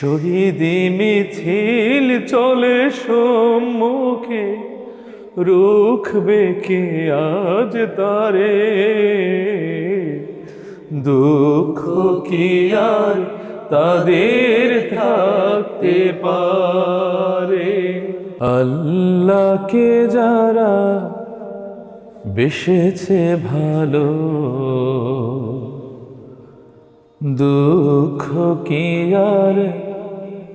শহীদি মিছিল চলে সম্মুখে, রুখবে কে আজ তারে? দুঃখ কি আর তাদের থাকতে পারে? আল্লাহকে যারা বেসেছে ভালো, দুঃখ কি আর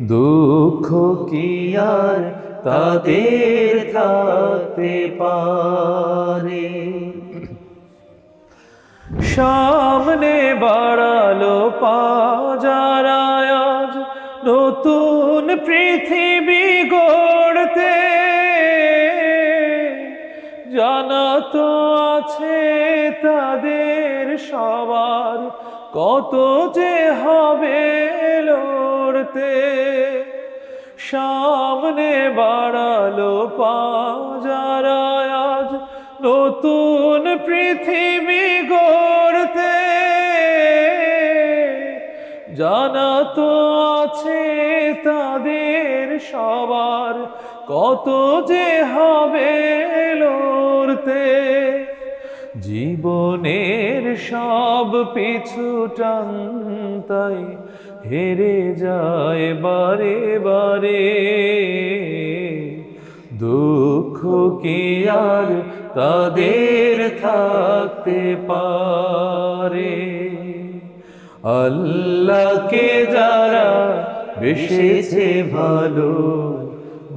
দুঃখ কি আর তাদের থাকতে পারে? সামনে বাড়ালো পাজারা আজ নতুন পৃথিবী গড়তে। জানা তো আছে তাদের সবার কত যে হবে লড়তে সামনে বাড়ালো পাজারা আজ নতুন পৃথিবী গড়তে। জানা তো আছে তাদের সবার কত যে হবে লড়তে। জীবনের সব পিছু টানতাই হেরে যায় বারে বারে। দুঃখ কি আর তাদের থাকতে পারে? আল্লাহকে যারা বেসেছে ভালো,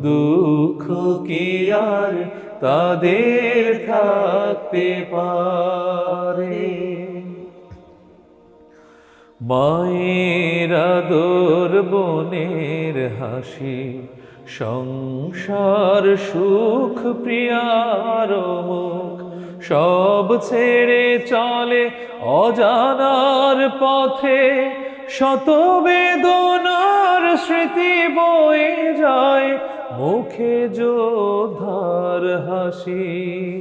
দুঃখ কি আর তাদের থাকতে পারে? মায়ের আদর, বনের হাসি, সংসার সুখ, প্রিয়ার মুখ, সব ছেড়ে চলে অজানার পথে। শত বেদনার স্মৃতি বয়ে যায় মুখে যোধার হাসি।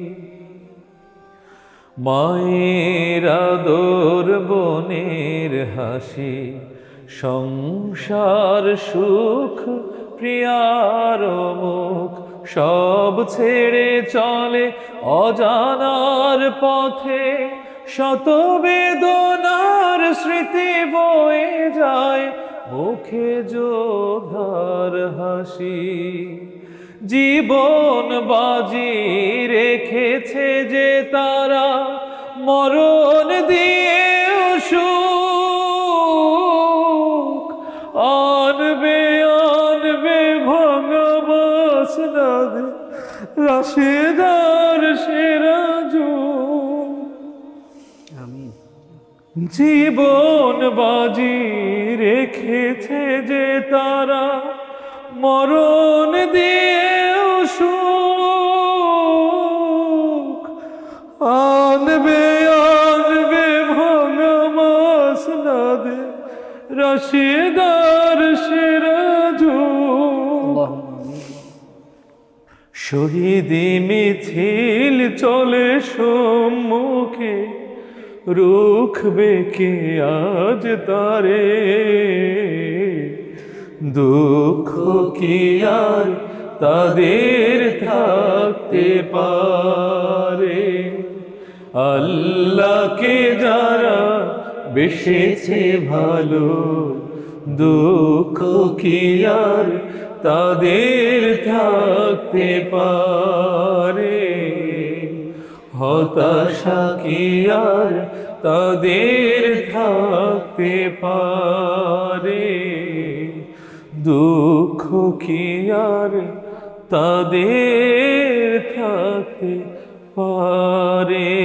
মায়ের আদর বনের হাসি, সংসার সুখ, প্রিয়ার মুখ, সব ছেড়ে চলে অজানার পথে। শত বেদনার স্মৃতি বয়ে যায়, মুখে যোধার হাসি। জীবন বাজি রেখেছে যে তারা মরণ দিয়ে সুখ। আনবে আনবে ভঙ্গবাস নদী রাশেদার সেরা জীবন বাজি রেখেছে যে তারা মরণ দিয়ে সুখ। আনবে আনবে ভঙ্গমাস নদে রশিদার সিরাজু। শহীদি মিছিল চলে সম্মুখে, রুখবে কে আজ তারে? দুঃখ কি আর তাদের থাকতে পারে? আল্লাহকে যারা বেসেছে ভালো, দুঃখ কি আর তাদের থাকতে পারে? হতাশা কি আর তাদের থাকতে পারে? দুঃখ কি আর তাদের থাকতে পারে?